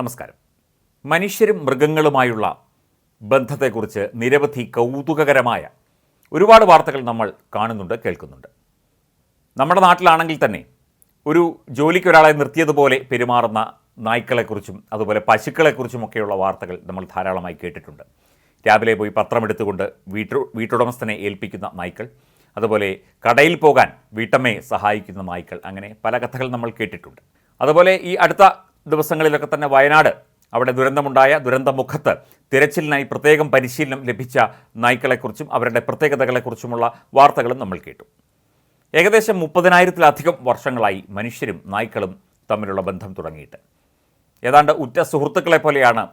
നമസ്കാരം. മനുഷ്യരും മൃഗങ്ങളുമായുള്ള ബന്ധത്തെക്കുറിച്ച് നിരവധി കൗതുകകരമായ ഒരുപാട് വാർത്തകൾ നമ്മൾ കാണുന്നുണ്ട് കേൾക്കുന്നുണ്ട്. നമ്മുടെ നാട്ടിലാണെങ്കിൽ തന്നെ ഒരു ജോലിക്ക് ഒരാളെ നിർത്തിയതുപോലെ പെരുമാറുന്ന നായ്ക്കളെക്കുറിച്ചും അതുപോലെ പശുക്കളെക്കുറിച്ചുമൊക്കെയുള്ള വാർത്തകൾ നമ്മൾ ധാരാളമായി കേട്ടിട്ടുണ്ട്. രാവിലെ പോയി പത്രമെടുത്തുകൊണ്ട് വീട്ടു വീട്ടുടമസ്ഥനെ ഏൽപ്പിക്കുന്ന നായ്ക്കൾ അതുപോലെ കടയിൽ പോകാൻ വീട്ടമ്മയെ സഹായിക്കുന്ന നായ്ക്കൾ അങ്ങനെ പല കഥകൾ നമ്മൾ കേട്ടിട്ടുണ്ട്. അതുപോലെ ഈ അടുത്ത ദിവസങ്ങളിലൊക്കെ തന്നെ വയനാട് അവിടെ ദുരന്തമുണ്ടായ ദുരന്തമുഖത്ത് തിരച്ചിലിനായി പ്രത്യേകം പരിശീലനം ലഭിച്ച നായ്ക്കളെക്കുറിച്ചും അവരുടെ പ്രത്യേകതകളെക്കുറിച്ചുമുള്ള വാർത്തകളും നമ്മൾ കേട്ടു. ഏകദേശം മുപ്പതിനായിരത്തിലധികം വർഷങ്ങളായി മനുഷ്യരും നായ്ക്കളും തമ്മിലുള്ള ബന്ധം തുടങ്ങിയിട്ട്. ഏതാണ്ട് ഉറ്റ സുഹൃത്തുക്കളെ പോലെയാണ്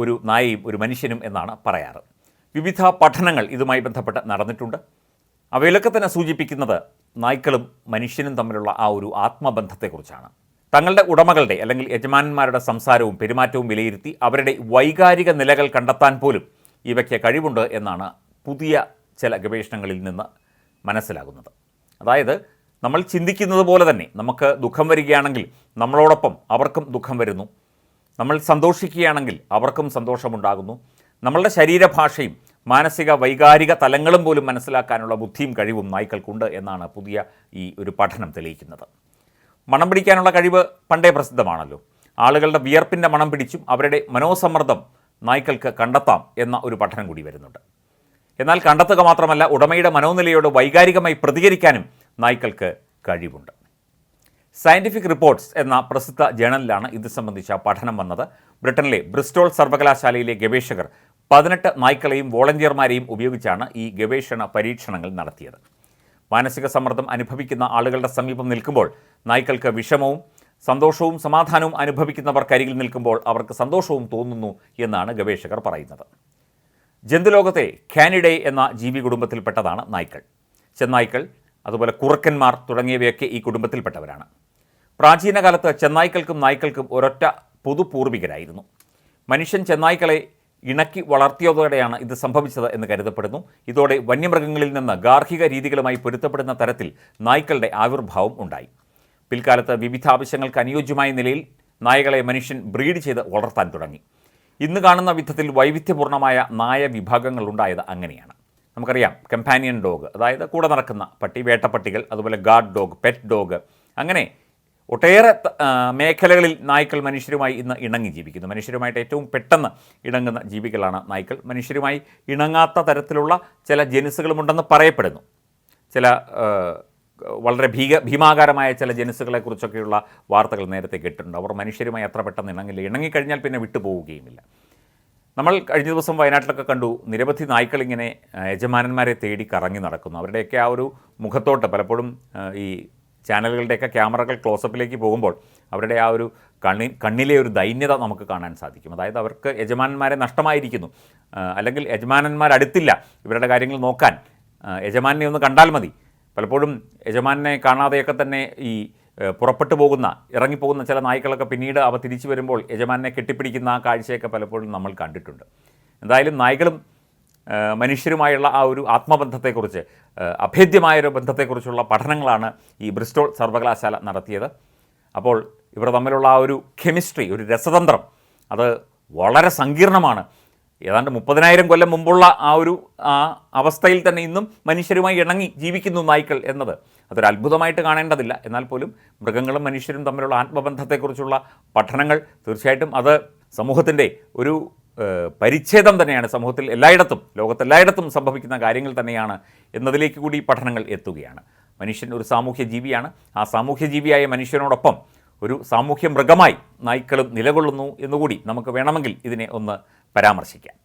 ഒരു നായയും ഒരു മനുഷ്യനും എന്നാണ് പറയാറ്. വിവിധ പഠനങ്ങൾ ഇതുമായി ബന്ധപ്പെട്ട് നടന്നിട്ടുണ്ട്. അവയിലൊക്കെ തന്നെ സൂചിപ്പിക്കുന്നത് നായ്ക്കളും മനുഷ്യനും തമ്മിലുള്ള ആ ഒരു ആത്മബന്ധത്തെക്കുറിച്ചാണ്. തങ്ങളുടെ ഉടമകളുടെ അല്ലെങ്കിൽ യജമാനന്മാരുടെ സംസാരവും പെരുമാറ്റവും വിലയിരുത്തി അവരുടെ വൈകാരിക നിലകൾ കണ്ടെത്താൻ പോലും ഇവയ്ക്ക് കഴിവുണ്ട് എന്നാണ് പുതിയ ചില ഗവേഷണങ്ങളിൽ നിന്ന് മനസ്സിലാകുന്നത്. അതായത് നമ്മൾ ചിന്തിക്കുന്നത് പോലെ തന്നെ നമുക്ക് ദുഃഖം വരികയാണെങ്കിൽ നമ്മളോടൊപ്പം അവർക്കും ദുഃഖം വരുന്നു. നമ്മൾ സന്തോഷിക്കുകയാണെങ്കിൽ അവർക്കും സന്തോഷമുണ്ടാകുന്നു. നമ്മളുടെ ശരീരഭാഷയും മാനസിക വൈകാരിക തലങ്ങളും പോലും മനസ്സിലാക്കാനുള്ള ബുദ്ധിയും കഴിവും നായ്ക്കൾക്കുണ്ട് എന്നാണ് പുതിയ ഈ ഒരു പഠനം തെളിയിക്കുന്നത്. മണം പിടിക്കാനുള്ള കഴിവ് പണ്ടേ പ്രസിദ്ധമാണല്ലോ. ആളുകളുടെ വിയർപ്പിന്റെ മണം പിടിച്ചും അവരുടെ മനോസമ്മർദ്ദം നായ്ക്കൾക്ക് കണ്ടെത്താം എന്ന ഒരു പഠനം കൂടി വരുന്നുണ്ട്. എന്നാൽ കണ്ടെത്തുക മാത്രമല്ല ഉടമയുടെ മനോനിലയോട് വൈകാരികമായി പ്രതികരിക്കാനും നായ്ക്കൾക്ക് കഴിവുണ്ട്. സയന്റിഫിക് റിപ്പോർട്ട്സ് എന്ന പ്രസിദ്ധ ജേണലിലാണ് ഇത് സംബന്ധിച്ച പഠനം വന്നത്. ബ്രിട്ടനിലെ ബ്രിസ്റ്റോൾ സർവകലാശാലയിലെ ഗവേഷകർ പതിനെട്ട് നായ്ക്കളെയും വോളണ്ടിയർമാരെയും ഉപയോഗിച്ചാണ് ഈ ഗവേഷണ പരീക്ഷണങ്ങൾ നടത്തിയത്. മാനസിക സമ്മർദ്ദം അനുഭവിക്കുന്ന ആളുകളുടെ സമീപം നിൽക്കുമ്പോൾ നായ്ക്കൾക്ക് വിഷമവും സന്തോഷവും സമാധാനവും അനുഭവിക്കുന്നവർ അനുഭവിക്കുന്നവർക്കരികിൽ നിൽക്കുമ്പോൾ അവർക്ക് സന്തോഷവും തോന്നുന്നു എന്നാണ് ഗവേഷകർ പറയുന്നത്. ജന്തുലോകത്തെ കാനിഡേ എന്ന ജീവി കുടുംബത്തിൽപ്പെട്ടതാണ് നായ്ക്കൾ. ചെന്നായ്ക്കൾ അതുപോലെ കുറുക്കന്മാർ തുടങ്ങിയവയൊക്കെ ഈ കുടുംബത്തിൽപ്പെട്ടവരാണ്. പ്രാചീന കാലത്ത് ചെന്നായ്ക്കൾക്കും നായ്ക്കൾക്കും ഒരൊറ്റ പൊതുപൂർവികരായിരുന്നു. മനുഷ്യൻ ചെന്നായ്ക്കളെ ഇണക്കി വളർത്തിയതോടെയാണ് ഇത് സംഭവിച്ചത് എന്ന് കരുതപ്പെടുന്നു. ഇതോടെ വന്യമൃഗങ്ങളിൽ നിന്ന് ഗാർഹിക രീതികളുമായി പൊരുത്തപ്പെടുന്ന തരത്തിൽ നായ്ക്കളുടെ ആവിർഭാവം ഉണ്ടായി. പിൽക്കാലത്ത് വിവിധ ആവശ്യങ്ങൾക്ക് അനുയോജ്യമായ നിലയിൽ നായകളെ മനുഷ്യൻ ബ്രീഡ് ചെയ്ത് വളർത്താൻ തുടങ്ങി. ഇന്ന് കാണുന്ന വിധത്തിൽ വൈവിധ്യപൂർണമായ നായ വിഭാഗങ്ങൾ ഉണ്ടായത് അങ്ങനെയാണ്. നമുക്കറിയാം കമ്പാനിയൻ ഡോഗ് അതായത് കൂടെ നടക്കുന്ന പട്ടി വേട്ടപ്പട്ടികൾ അതുപോലെ ഗാർഡ് ഡോഗ് പെറ്റ് ഡോഗ് അങ്ങനെ ഒട്ടേറെ മേഖലകളിൽ നായ്ക്കൾ മനുഷ്യരുമായി ഇന്ന് ഇണങ്ങി ജീവിക്കുന്നു. മനുഷ്യരുമായിട്ട് ഏറ്റവും പെട്ടെന്ന് ഇണങ്ങുന്ന ജീവികളാണ് നായ്ക്കൾ. മനുഷ്യരുമായി ഇണങ്ങാത്ത തരത്തിലുള്ള ചില ജനുസുകളുമുണ്ടെന്ന് പറയപ്പെടുന്നു. ചില വളരെ ഭീക ഭീമാകാരമായ ചില ജനുസുകളെക്കുറിച്ചൊക്കെയുള്ള വാർത്തകൾ നേരത്തെ കേട്ടിട്ടുണ്ട്. അവർ മനുഷ്യരുമായി അത്ര പെട്ടെന്ന് ഇണങ്ങില്ല. ഇണങ്ങിക്കഴിഞ്ഞാൽ പിന്നെ വിട്ടുപോവുകയുമില്ല. നമ്മൾ കഴിഞ്ഞ ദിവസം വയനാട്ടിലൊക്കെ കണ്ടു നിരവധി നായ്ക്കൾ ഇങ്ങനെ യജമാനന്മാരെ തേടി കറങ്ങി നടക്കുന്നു. അവരുടെയൊക്കെ ആ ഒരു മുഖത്തോട്ട് പലപ്പോഴും ഈ ചാനലുകളുടെയൊക്കെ ക്യാമറകൾ ക്ലോസപ്പിലേക്ക് പോകുമ്പോൾ അവരുടെ ആ ഒരു കണ്ണി കണ്ണിലെ ഒരു ദൈന്യത നമുക്ക് കാണാൻ സാധിക്കും. അതായത് അവർക്ക് യജമാനന്മാരെ നഷ്ടമായിരിക്കുന്നു. അല്ലെങ്കിൽ യജമാനന്മാരടുത്തില്ല ഇവരുടെ കാര്യങ്ങൾ നോക്കാൻ. യജമാനെ ഒന്ന് കണ്ടാൽ മതി. പലപ്പോഴും യജമാനെ കാണാതെയൊക്കെ തന്നെ ഈ പുറപ്പെട്ടു പോകുന്ന ഇറങ്ങിപ്പോകുന്ന ചില നായ്ക്കളൊക്കെ പിന്നീട് അവ തിരിച്ചു വരുമ്പോൾ യജമാനെ കെട്ടിപ്പിടിക്കുന്ന ആ കാഴ്ചയൊക്കെ പലപ്പോഴും നമ്മൾ കണ്ടിട്ടുണ്ട്. എന്തായാലും നായ്ക്കളും മനുഷ്യരുമായുള്ള ആ ഒരു ആത്മബന്ധത്തെക്കുറിച്ച് അഭേദ്യമായൊരു ബന്ധത്തെക്കുറിച്ചുള്ള പഠനങ്ങളാണ് ഈ ബ്രിസ്റ്റോൾ സർവകലാശാല നടത്തിയത്. അപ്പോൾ ഇവർ തമ്മിലുള്ള ആ ഒരു കെമിസ്ട്രി ഒരു രസതന്ത്രം അത് വളരെ സങ്കീർണമാണ്. ഏതാണ്ട് മുപ്പതിനായിരം കൊല്ലം മുമ്പുള്ള ആ ഒരു അവസ്ഥയിൽ തന്നെ ഇന്നും മനുഷ്യരുമായി ഇണങ്ങി ജീവിക്കുന്നു നായ്ക്കൾ എന്നത് അതൊരു അത്ഭുതമായിട്ട് കാണേണ്ടതില്ല. എന്നാൽ പോലും മൃഗങ്ങളും മനുഷ്യരും തമ്മിലുള്ള ആത്മബന്ധത്തെക്കുറിച്ചുള്ള പഠനങ്ങൾ തീർച്ചയായിട്ടും അത് സമൂഹത്തിന്റെ ഒരു പരിച്ഛേദം തന്നെയാണ് സമൂഹത്തിൽ എല്ലായിടത്തും ലോകത്തെല്ലായിടത്തും സംഭവിക്കുന്ന കാര്യങ്ങൾ തന്നെയാണ് എന്നതിലേക്ക് കൂടി പഠനങ്ങൾ എത്തുകയാണ്. മനുഷ്യൻ ഒരു സാമൂഹ്യ ജീവിയാണ്. ആ സാമൂഹ്യ ജീവിയായ മനുഷ്യനോടൊപ്പം ഒരു സാമൂഹ്യ മൃഗമായി നായ്ക്കളും നിലകൊള്ളുന്നു എന്നുകൂടി നമുക്ക് വേണമെങ്കിൽ ഇതിനെ ഒന്ന് പരാമർശിക്കാം.